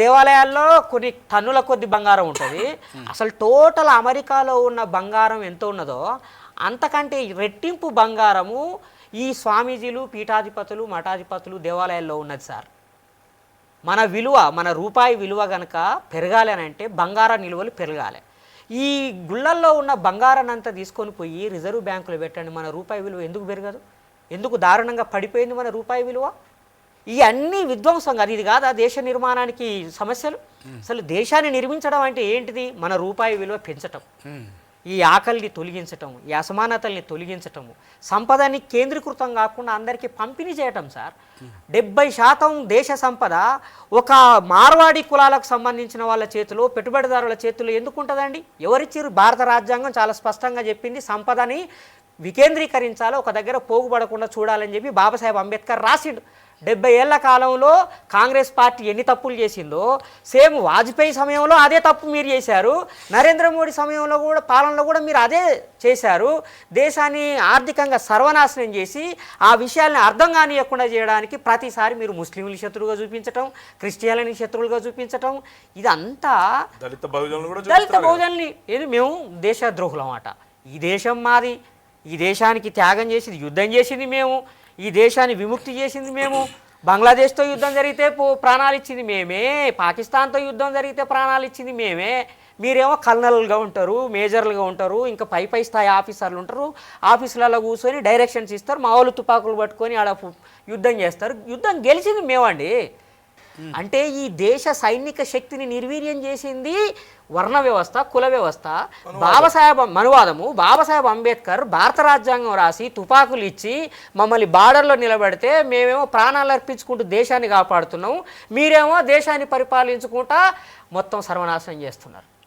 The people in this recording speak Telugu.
దేవాలయాల్లో కొన్ని టన్నుల కొద్ది బంగారం ఉంటుంది. అసలు టోటల్ అమెరికాలో ఉన్న బంగారం ఎంత ఉన్నదో అంతకంటే రెట్టింపు బంగారము ఈ స్వామీజీలు పీఠాధిపతులు మఠాధిపతులు దేవాలయాల్లో ఉన్నది సార్. మన విలువ మన రూపాయి విలువ గనక పెరగాలి అని అంటే బంగార నిలువలు పెరగాలి. ఈ గుళ్ళల్లో ఉన్న బంగారాన్ని అంతా తీసుకొని పోయి రిజర్వ్ బ్యాంకులో పెట్టండి. మన రూపాయి విలువ ఎందుకు పెరగదు? ఎందుకు దారుణంగా పడిపోయింది మన రూపాయి విలువ? ఈ అన్ని విధ్వంసం కాదు. ఇది కాదా దేశ నిర్మాణానికి సమస్యలు? అసలు దేశాన్ని నిర్మించడం అంటే ఏంటిది? మన రూపాయి విలువ పెంచటం. ఈ ఆకలిని తొలగించటం ఈ అసమానతల్ని తొలగించటము సంపదని కేంద్రీకృతం కాకుండా అందరికీ పంపిణీ చేయటం సార్. డెబ్బై శాతం దేశ సంపద ఒక మార్వాడి కులాలకు సంబంధించిన వాళ్ళ చేతిలో పెట్టుబడిదారుల చేతిలో ఎందుకు ఉంటుందండి ఎవరిచ్చారు భారత రాజ్యాంగం చాలా స్పష్టంగా చెప్పింది సంపదని వికేంద్రీకరించాలి? ఒక దగ్గర పోగుపడకుండా చూడాలని చెప్పి బాబాసాహెబ్ అంబేద్కర్ రాసిండు. డెబ్బై ఏళ్ళ కాలంలో కాంగ్రెస్ పార్టీ ఎన్ని తప్పులు చేసిందో సేమ్ వాజ్పేయి సమయంలో అదే తప్పు మీరు చేశారు. నరేంద్ర మోడీ సమయంలో కూడా పాలనలో కూడా మీరు అదే చేశారు. దేశాన్ని ఆర్థికంగా సర్వనాశనం చేసి ఆ విషయాల్ని అర్థం కానియకుండా చేయడానికి ప్రతిసారి మీరు ముస్లింలు శత్రువుగా చూపించటం క్రిస్టియన్లని శత్రువులుగా చూపించటం ఇదంతా దళిత బహుజనులు కూడా దళిత. బహుజనుల్ని ఏది? మేము దేశద్రోహులం అట ఈ దేశం మాది. ఈ దేశానికి త్యాగం చేసింది యుద్ధం చేసింది మేము. ఈ దేశాన్ని విముక్తి చేసింది మేము. బంగ్లాదేశ్తో యుద్ధం జరిగితే పో- ప్రాణాలు ఇచ్చింది మేమే. పాకిస్తాన్తో యుద్ధం జరిగితే ప్రాణాలు ఇచ్చింది మేమే. మీరేమో కల్నల్గా ఉంటారు మేజర్లుగా ఉంటారు ఇంకా పై పై స్థాయి ఆఫీసర్లు ఉంటారు. ఆఫీసులలో కూర్చొని డైరెక్షన్స్ ఇస్తారు మా వాళ్ళు తుపాకులు పట్టుకొని ఆడ యుద్ధం చేస్తారు. యుద్ధం గెలిచింది మేమండి. అంటే ఈ దేశ సైనిక శక్తిని నిర్వీర్యం చేసింది వర్ణ వ్యవస్థ కుల వ్యవస్థ. బాబాసాహెబ్ మనువాదము. బాబాసాహెబ్ అంబేద్కర్ భారత రాజ్యాంగం రాసి తుపాకులు ఇచ్చి మమ్మల్ని బార్డర్లో నిలబెడితే మేమేమో ప్రాణాలు అర్పించుకుంటూ దేశాన్ని కాపాడుతున్నాము. మీరేమో దేశాన్ని పరిపాలించుకుంటా మొత్తం సర్వనాశనం చేస్తున్నారు.